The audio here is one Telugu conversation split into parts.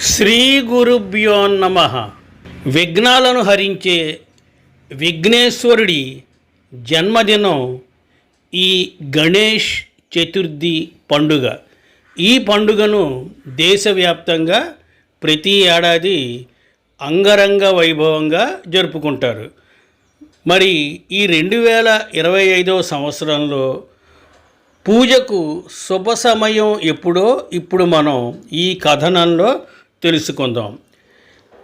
శ్రీ గురుభ్యో నమ. విఘ్నాలను హరించే విఘ్నేశ్వరుడి జన్మదినం ఈ గణేష్ చతుర్థి పండుగ. ఈ పండుగను దేశవ్యాప్తంగా ప్రతి ఏడాది అంగరంగ వైభవంగా జరుపుకుంటారు. మరి ఈ రెండు వేల ఇరవై ఐదవ సంవత్సరంలో పూజకు శుభ సమయం ఎప్పుడో ఇప్పుడు మనం ఈ కథనంలో తెలుసుకుందాం.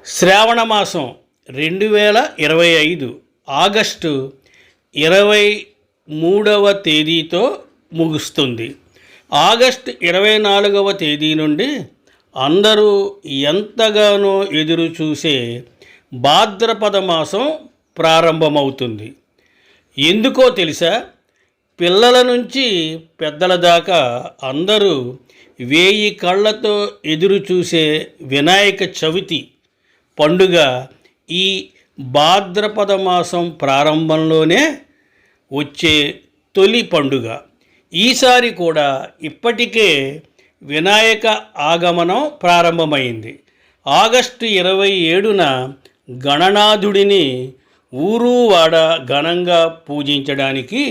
శ్రావణ మాసం రెండు వేల ఇరవై ఐదు ఆగస్టు ఇరవై మూడవ తేదీతో ముగుస్తుంది. ఆగస్టు ఇరవై నాలుగవ తేదీ నుండి అందరూ ఎంతగానో ఎదురు చూసే భాద్రపద మాసం ప్రారంభమవుతుంది. ఎందుకో తెలుసా? పిల్లల నుంచి పెద్దల దాకా అందరూ వేయి కళ్ళతో ఎదురు చూసే వినాయక చవితి పండుగ ఈ భాద్రపద మాసం ప్రారంభంలోనే వచ్చే తొలి పండుగ. ఈసారి కూడా ఇప్పటికే వినాయక ఆగమనం ప్రారంభమైంది. ఆగస్టు ఇరవై ఏడున గణనాథుడిని ఊరు వాడ ఘనంగా పూజించడానికి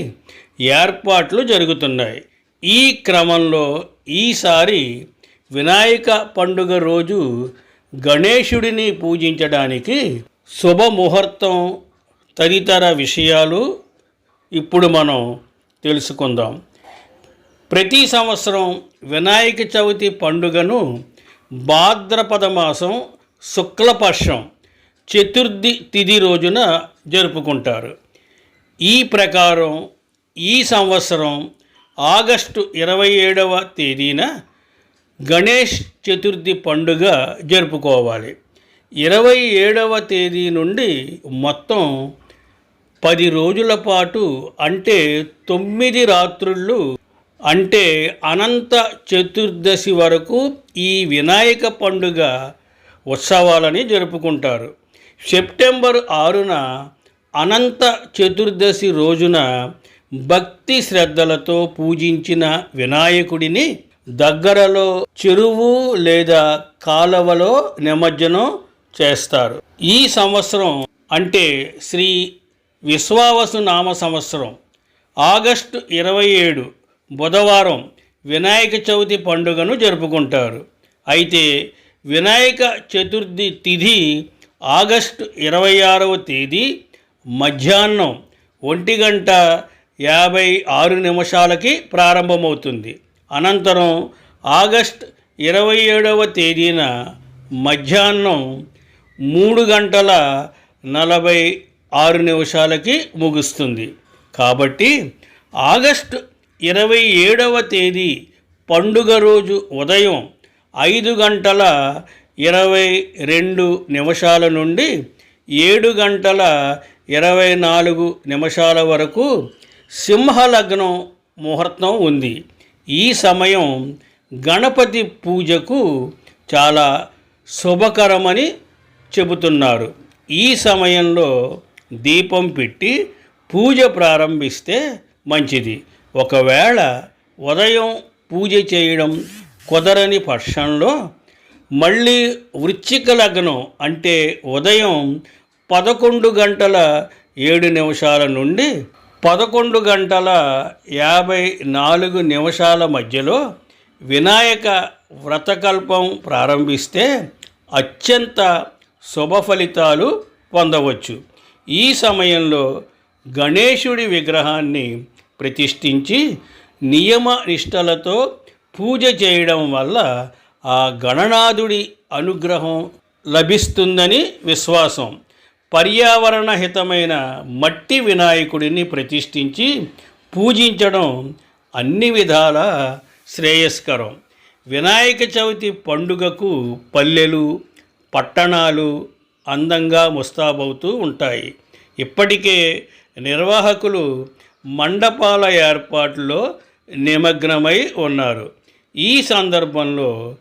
ఏర్పాట్లు జరుగుతున్నాయి. ఈ క్రమంలో ఈసారి వినాయక పండుగ రోజు గణేశుడిని పూజించడానికి శుభముహూర్తం తదితర విషయాలు ఇప్పుడు మనం తెలుసుకుందాం. ప్రతి సంవత్సరం వినాయక చవితి పండుగను భాద్రపద మాసం శుక్లపక్షం చతుర్థి తిథి రోజున జరుపుకుంటారు. ఈ ప్రకారం ఈ సంవత్సరం ఆగస్టు ఇరవై ఏడవ తేదీన గణేష్ చతుర్థి పండుగ జరుపుకోవాలి. ఇరవై ఏడవ తేదీ నుండి మొత్తం పది రోజుల పాటు అంటే తొమ్మిది రాత్రుళ్ళు అంటే అనంత చతుర్దశి వరకు ఈ వినాయక పండుగ ఉత్సవాలని జరుపుకుంటారు. సెప్టెంబర్ ఆరున అనంత చతుర్దశి రోజున భక్తి శ్రద్ధలతో పూజించిన వినాయకుడిని దగ్గరలో చెరువు లేదా కాలవలో నిమజ్జనం చేస్తారు. ఈ సంవత్సరం అంటే శ్రీ విశ్వావసు నామ సంవత్సరం. ఆగస్టు ఇరవై ఏడు బుధవారం వినాయక చవితి పండుగను జరుపుకుంటారు. అయితే వినాయక చతుర్థి తిథి ఆగస్టు ఇరవై ఆరవ తేదీ మధ్యాహ్నం ఒంటి గంట యాభై ఆరు నిమిషాలకి ప్రారంభమవుతుంది. అనంతరం ఆగస్ట్ ఇరవై ఏడవ తేదీన మధ్యాహ్నం మూడు గంటల నలభై ఆరు నిమిషాలకి ముగుస్తుంది. కాబట్టి ఆగస్టు ఇరవై ఏడవ తేదీ పండుగ రోజు ఉదయం ఐదు గంటల ఇరవై రెండు నిమిషాల నుండి ఏడు గంటల ఇరవై నాలుగు నిమిషాల వరకు సింహలగ్నం ముహూర్తం ఉంది. ఈ సమయం గణపతి పూజకు చాలా శుభకరమని చెబుతున్నారు. ఈ సమయంలో దీపం పెట్టి పూజ ప్రారంభిస్తే మంచిది. ఒకవేళ ఉదయం పూజ చేయడం కుదరని పక్షంలో మళ్ళీ వృచ్చిక లగ్నం అంటే ఉదయం పదకొండు గంటల ఏడు నిమిషాల నుండి పదకొండు గంటల యాభై నాలుగు నిమిషాల మధ్యలో వినాయక వ్రతకల్పం ప్రారంభిస్తే అత్యంత శుభ ఫలితాలు పొందవచ్చు. ఈ సమయంలో గణేశుడి విగ్రహాన్ని ప్రతిష్ఠించి నియమ నిష్టలతో పూజ చేయడం వల్ల ఆ గణనాథుడి అనుగ్రహం లభిస్తుందని విశ్వాసం. పర్యావరణ హితమైన మట్టి వినాయకుడిని ప్రతిష్ఠించి పూజించడం అన్ని విధాల శ్రేయస్కరం. వినాయక చవితి పండుగకు పల్లెలు పట్టణాలు అందంగా ముస్తాబవుతూ ఉంటాయి. ఇప్పటికే నిర్వాహకులు మండపాల ఏర్పాటులో నిమగ్నమై ఉన్నారు. ఈ సందర్భంలో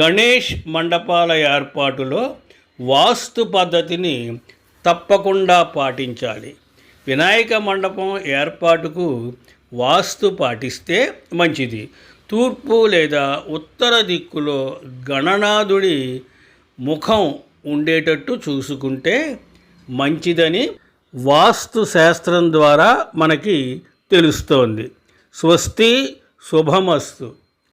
గణేష్ మండపాల ఏర్పాటులో వాస్తు పద్ధతిని తప్పకుండా పాటించాలి. వినాయక మండపం ఏర్పాటుకు వాస్తు పాటిస్తే మంచిది. తూర్పు లేదా ఉత్తర దిక్కులో గణనాథుడి ముఖం ఉండేటట్టు చూసుకుంటే మంచిదని వాస్తు శాస్త్రం ద్వారా మనకి తెలుస్తోంది. స్వస్తి శుభమస్తు.